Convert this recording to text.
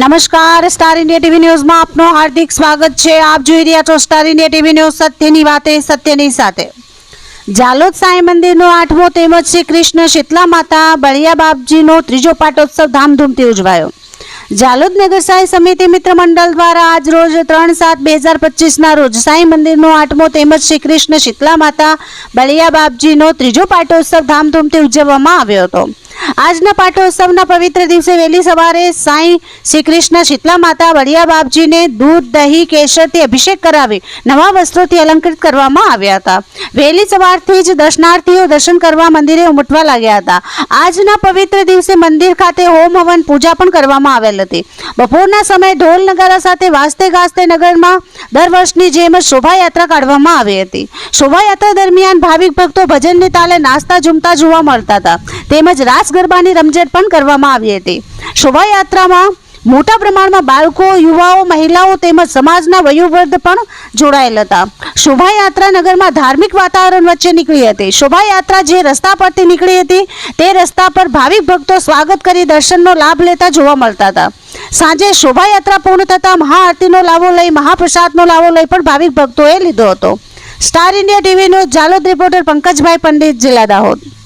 નમસ્કાર, star India TV ન્યૂઝમાં આપનું હાર્દિક સ્વાગત છે. આપ જોઈ રહ્યા છો સ્ટાર ઇન્ડિયા ટીવી ન્યૂઝ સત્યની વાતે, સત્યની સાથે. જાલોદ સાંઈ મંદિરનો આઠમો તેમજ શ્રી કૃષ્ણ શીતલા માતા બળિયા બાપજીનો ત્રીજો પાટોત્સવ ધામધૂમથી ઉજવાયો. જાલોદ નગર સાંઈ સમિતિ મિત્ર મંડળ દ્વારા આજ રોજ ત્રણ સાત બે હજાર પચીસના રોજ સાંઈ મંદિરનો આઠમો તેમજ શ્રી કૃષ્ણ શીતલા માતા બળિયા બાપજીનો ત્રીજો પાટોત્સવ ધામધૂમથી ઉજવવામાં આવ્યો હતો. આજના પાટોત્સવના પવિત્ર દિવસે વહેલી સવારે સાંઈ શ્રી કૃષ્ણ શીતલા માતા વડિયા બાપજીને દૂધ, દહીં, કેસરથી અભિષેક કરાવી નવા વસ્ત્રોથી અલંકૃત કરવામાં આવ્યા હતા. વહેલી સવારથી જ દર્શનાર્થીઓ દર્શન કરવા મંદિરે ઉમટવા લાગ્યા હતા. આજના પવિત્ર દિવસે મંદિર ખાતે હોમ હવન પૂજા પણ કરવામાં આવેલ હતી. બપોરના સમયે ઢોલ નગારા સાથે વાસ્તે ગાજતે નગરમાં દર વર્ષની જેમ શોભાયાત્રા કાઢવામાં આવી હતી. શોભાયાત્રા દરમિયાન ભાવિક ભક્તો ભજનની તાલે નાસ્તા ઝૂમતા જોવા મળતા હતા. તેમજ રાસ ગરબાની રમઝટ પણ કરવામાં આવી હતી. શોભાયાત્રામાં મોટા પ્રમાણમાં બાળકો, યુવાઓ, મહિલાઓ તેમજ સમાજના વયોવૃદ્ધ પણ જોડાયેલ હતા. શોભાયાત્રા નગરમાં ધાર્મિક વાતાવરણ વચ્ચે નીકળી હતી. શોભાયાત્રા જે રસ્તા પરથી નીકળી હતી, તે રસ્તા પર ભાવિક ભક્તો સ્વાગત કરી દર્શનનો લાભ લેતા જોવા મળતા હતા. સાંજે શોભાયાત્રા પૂર્ણ થતાં મહાઆરતીનો લાવો લઈ, મહાપ્રસાદનો લાવો લઈ પણ ભાવિક ભક્તોએ લીધો હતો. સ્ટાર ઇન્ડિયા ટીવીનો જાલોદ રિપોર્ટર પંકજભાઈ પંડિત, જિલ્લા દાહોદ.